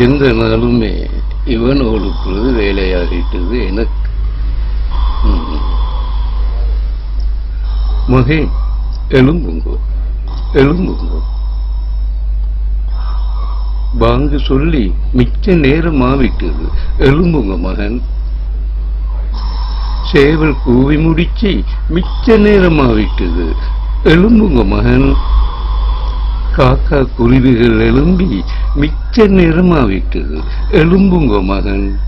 எந்த நாளுமே இவனோளுக்குள்ளது வேலையாகிட்டது எனக்கு மகே எலும்புங்கோ எலும்புங்கோ வாங்க சொல்லி மிச்ச நேரம் ஆவிட்டது எலும்புங்க மகன். சேவல் கூவி முடிச்சு மிச்ச நேரம் ஆவிட்டது எலும்புங்க மகன். காக்கா குருவிகள் எழும்பி மிச்ச நேரம் ஆவிட்டது எலும்புங்க மகன்.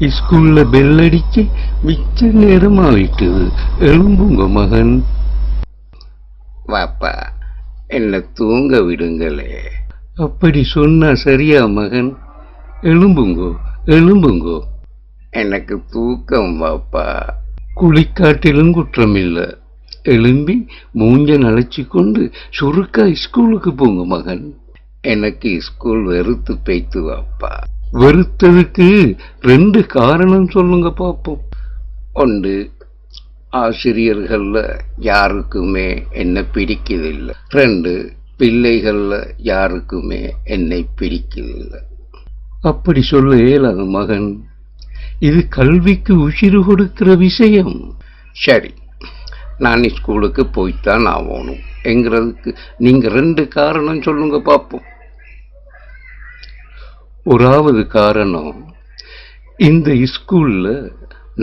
ஸ்கூல்ல பெல் அடிச்சு மிச்ச நேரம் ஆவிட்டது எலும்புங்க மகன். வாப்பா என்ன தூங்க விடுங்களே. அப்படி சொன்னா சரியா மகன்? எலும்புங்கோ எலும்புங்கோ எனக்கு தூக்கம் வாப்பா. குளிக்காட்டிலும் குற்றமில்லை. எழும்பி மூஞ்ச நழைச்சி கொண்டு சுருக்கா ஸ்கூலுக்கு போங்க மகன். எனக்கு ஸ்கூல் வெறுத்து பேய்த்து வாப்பா வெறுத்ததுக்கு ரெண்டு காரணம் சொல்லுங்க பாப்போம். ஒன்று ஆசிரியர்களில் யாருக்குமே என்ன பிடிக்கதில்லை ரெண்டு பிள்ளைகளில் யாருக்குமே என்னை பிடிக்கதில்லை அப்படி சொல்ல இயலாது மகன் இது கல்விக்கு உசிறு கொடுக்கிற விஷயம் சரி நான் ஸ்கூலுக்கு போய்த்தான் ஆகணும். என்கிறதுக்கு நீங்கள் ரெண்டு காரணம் சொல்லுங்க பார்ப்போம் ஒராவது காரணம் இந்த ஸ்கூலில்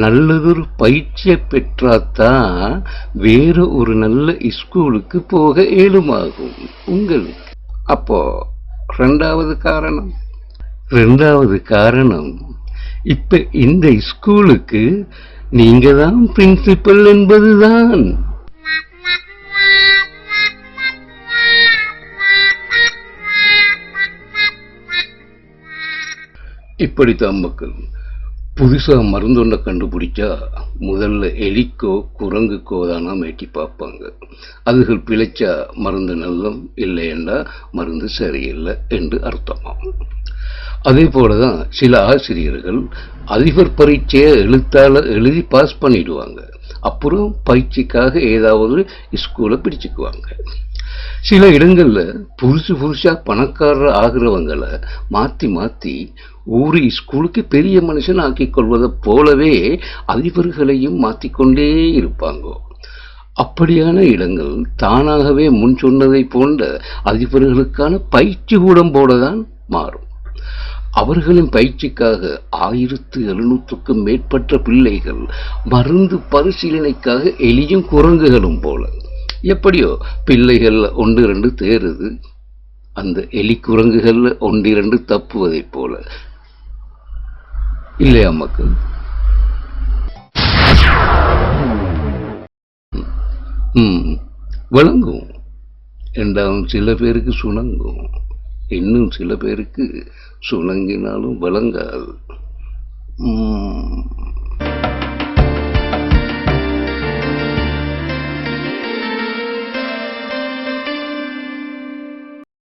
நல்லதொரு பயிற்சியை பெற்றாதான் வேறு ஒரு நல்ல ஸ்கூலுக்கு போக ஏழுமாகும் உங்களுக்கு. அப்போ ரெண்டாவது காரணம். ரெண்டாவது காரணம் இப்ப இந்த ஸ்கூலுக்கு நீங்க தான் பிரின்சிபல் என்பதுதான். இப்படித்தான் மக்கள் புதுசாக மருந்தொன்றை கண்டுபிடிச்சா முதல்ல எலிக்கோ குரங்குக்கோ தானா மேட்டி பார்ப்பாங்க. அதுகள் பிழைச்சா மருந்து நல்லம் இல்லையென்றா மருந்து சரியில்லை என்று அர்த்தமாகும். அதே போலதான் சில ஆசிரியர்கள் அதிபர் பரீட்சையை எழுத்தாளர் எழுதி பாஸ் பண்ணிடுவாங்க. அப்புறம் பயிற்சிக்காக ஏதாவது ஸ்கூலை பிடிச்சுக்குவாங்க. சில இடங்களில் புதுசு புதுசாக பணக்காரர் ஆகிறவங்களை மாற்றி மாற்றி ஒரு ஸ்கூலுக்கு பெரிய மனுஷன் ஆக்கிக் கொள்வதை போலவே அதிபர்களையும் மாற்றிக்கொண்டே இருப்பாங்க. அப்படியான இடங்கள் தானாகவே முன் சொன்னதை போன்ற அதிபர்களுக்கான பயிற்சி கூடம் போலதான் மாறும். அவர்களின் பயிற்சிக்காக ஆயிரத்து எழுநூற்றுக்கும் மேற்பட்ட பிள்ளைகள் மருந்து பரிசீலனைக்காக எலியும் குரங்குகளும் போல. எப்படியோ பிள்ளைகள் ஒன்று இரண்டு தேறுது. அந்த எலி குரங்குகள் ஒன்று இரண்டு தப்புவதைப் போல. இல்லையா மக்கள்? ம். விளங்கும். ரெண்டாவது சில பேருக்கு சுணங்கும். இன்னும் சில பேருக்கு சுணங்கினாலும் விளங்காது.